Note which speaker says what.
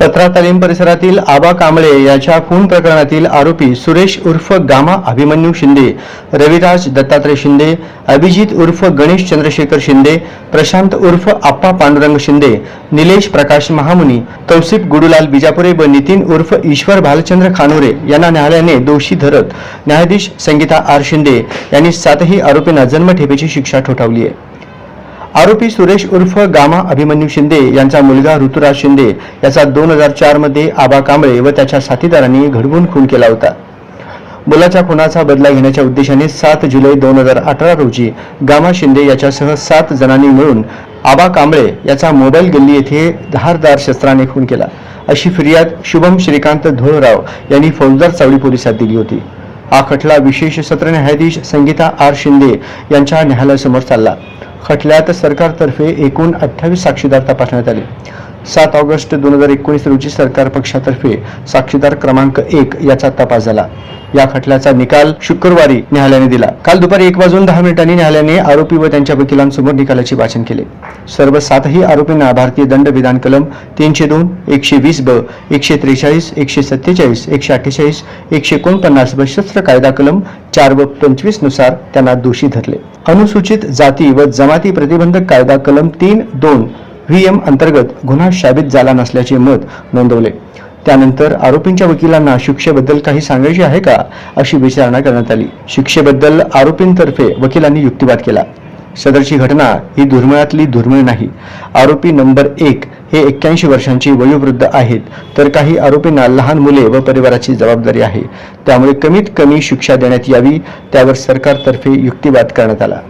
Speaker 1: पत्रा तालीम परिसरातील आबा कांबळे याच्या खून प्रकरणातील आरोपी सुरेश उर्फ गामा अभिमन्यू शिंदे रविराज दत्तात्रय शिंदे अभिजित उर्फ गणेश चंद्रशेखर शिंदे प्रशांत उर्फ आप्पा पांडुरंग शिंदे निलेश प्रकाश महामुनी तौसिफ गुडुलाल बिजापुरे व नितीन उर्फ ईश्वर भालचंद्र खानोरे यांना न्यायालयाने दोषी धरत न्यायाधीश संगीता आर शिंदे यांनी सातही आरोपींना जन्मठेपेची शिक्षा ठोठावली आहे. आरोपी सुरेश उर्फ गामा अभिमन्यू शिंदे यांचा मुलगा ऋतुराज शिंदे याचा दोन हजार चारमध्ये आबा कांबळे व त्याच्या साथीदारांनी घडवून खून केला होता. मुलाच्या खुनाचा बदला घेण्याच्या उद्देशाने सात जुलै दोन हजार अठरा रोजी गामा शिंदे याच्यासह सात जणांनी मिळून आबा कांबळे याचा मोबाईल गल्ली येथे धारदार शस्त्राने खून केला. अशी फिर्याद शुभम श्रीकांत धोळराव यांनी फौजदार चावडी पोलिसात दिली होती. हा खटला विशेष सत्र न्यायाधीश संगीता आर शिंदे यांच्या न्यायालयासमोर चालला. खटल्यात सरकारतर्फे एकूण अठ्ठावीस साक्षीदार तपासण्यात आले. सात ऑगस्ट दोन हजार एकोणीस रोजी सरकार पक्षातर्फे साक्षीदार क्रमांक एक याचा तपास झाला. या खटल्याचा निकाल शुक्रवारी न्यायालयाने दिला. काल दुपारी एक वाजून दहा मिनिटांनी न्यायालयाने आरोपी व त्यांच्या वकिलांसमोर निकालाचे वाचन केले. सर्व सातही आरोपींना भारतीय दंड विधान कलम तीनशे दोन एकशे वीस ब एकशे त्रेचाळीस एकशे सत्तेचाळीस एकशे अठ्ठेचाळीस एकशे एकोणपन्नास सशस्त्र कायदा कलम चार व पंचवीसनुसार त्यांना दोषी धरले. अनुसूचित जाती व जमाती प्रतिबंधक कायदा कलम तीन दोन व्ही एम अंतर्गत गुन्हा शाबित झाला नसल्याचे मत नोंदवले. त्यानंतर आरोपींच्या वकिलांना शिक्षेबद्दल काही सांगायचे आहे का अशी विचारणा करण्यात आली. शिक्षेबद्दल आरोपींतर्फे वकिलांनी युक्तिवाद केला. सदरची घटना ही दुर्मिळातली दुर्मिळ नाही. आरोपी नंबर एक हे एक्क्याऐंशी वर्षांची वयोवृद्ध आहेत तर काही आरोपींना लहान मुले व परिवाराची जबाबदारी आहे. त्यामुळे कमीत कमी शिक्षा देण्यात यावी त्यावर सरकारतर्फे युक्तिवाद करण्यात आला.